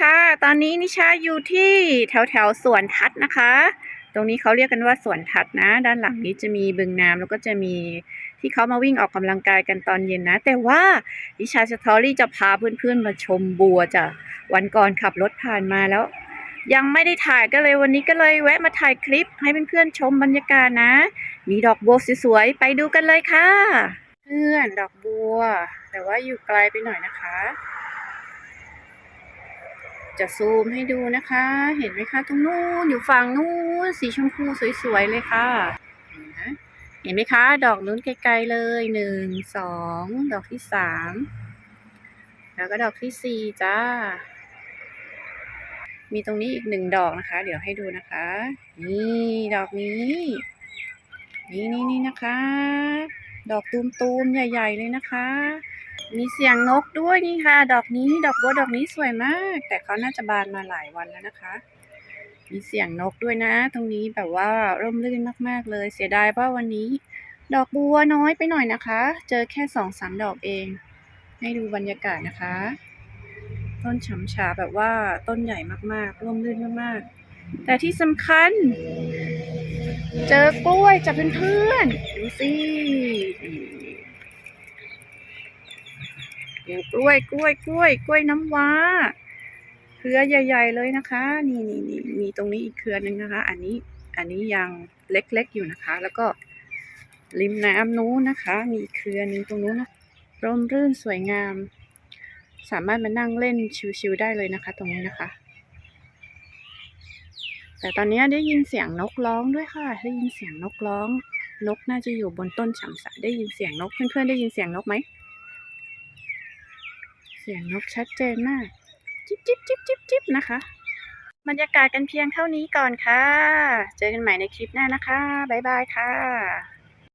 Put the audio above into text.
ค่ะ ตอนนี้นิชาอยู่ที่แถวแถวสวนทัศนะคะ ตรงนี้เขาเรียกกันว่าสวนทัศน์นะ ด้านหลังนี้จะมีบึงน้ำแล้วก็จะมีที่เขามาวิ่งออกกำลังกายกันตอนเย็นนะ แต่ว่านิชาสตอรี่จะพาเพื่อนๆมาชมบัวจ้ะวันก่อนขับรถผ่านมาแล้ว ยังไม่ได้ถ่ายก็เลยวันนี้ก็เลยแวะมาถ่ายคลิปให้เพื่อนๆชมบรรยากาศนะ มีดอกบัวสวยๆไปดูกันเลยค่ะ เพื่อนดอกบัว แต่ว่าอยู่ไกลไปหน่อยนะคะ จะซูมให้ดูนะคะ เห็นไหมคะ ตรงนู้นอยู่ฝั่งนู้นสีชมพูสวยๆเลยค่ะเห็นไหมเห็นไหมคะ ดอกนู้นไกลๆเลยหนึ่งสองดอกที่สามแล้วก็ดอกที่สี่จ้า มีตรงนี้อีกหนึ่งดอกนะคะ เดี๋ยวให้ดูนะคะ นี่ดอกนี้ นี่นี่นี่นะคะ ดอกตูมๆใหญ่ ๆ เลยนะคะ มีเสียงนกด้วยนี่ค่ะ ดอกนี้ดอกบัวดอกนี้สวยมาก แต่เขาน่าจะบานมาหลายวันแล้วนะคะ มีเสียงนกด้วยนะ ตรงนี้แบบว่าร่มรื่นมากๆเลย เสียดายว่าวันนี้ ดอกบัวน้อยไปหน่อยนะคะ เจอแค่สองสามดอกเอง ให้ดูบรรยากาศนะคะ ต้นฉำฉาแบบว่าต้นใหญ่มากๆ ร่มรื่นมากๆ แต่ที่สำคัญ เจอกล้วยจากเพื่อนๆดูสิเดี๋ยว กล้วยกล้วยกล้วย กล้วยน้ำว้า เครือใหญ่ ๆ เลยนะคะ นี่นี่นี่มีตรงนี้อีกเครือหนึ่งนะคะ อันนี้อันนี้ยังเล็กๆอยู่นะคะ แล้วก็ริมน้ำนู้นนะคะ มีเครือหนึ่งตรงนู้นนะร่มรื่นสวยงาม สามารถมานั่งเล่นชิวๆได้เลยนะคะ ตรงนี้นะคะ แต่ตอนนี้ได้ยินเสียงนกร้องด้วยค่ะ ได้ยินเสียงนกร้อง นกน่าจะอยู่บนต้นฉ่ำสะได้ยินเสียงนกเพื่อนๆได้ยินเสียงนกไหม สียงนกชัดเจนมาก จิ๊บจิ๊บจิ๊บจิ๊บจิ๊บนะคะ บรรยากาศกันเพียงเท่านี้ก่อนค่ะ เจอกันใหม่ในคลิปหน้านะคะ บ๊ายบายค่ะ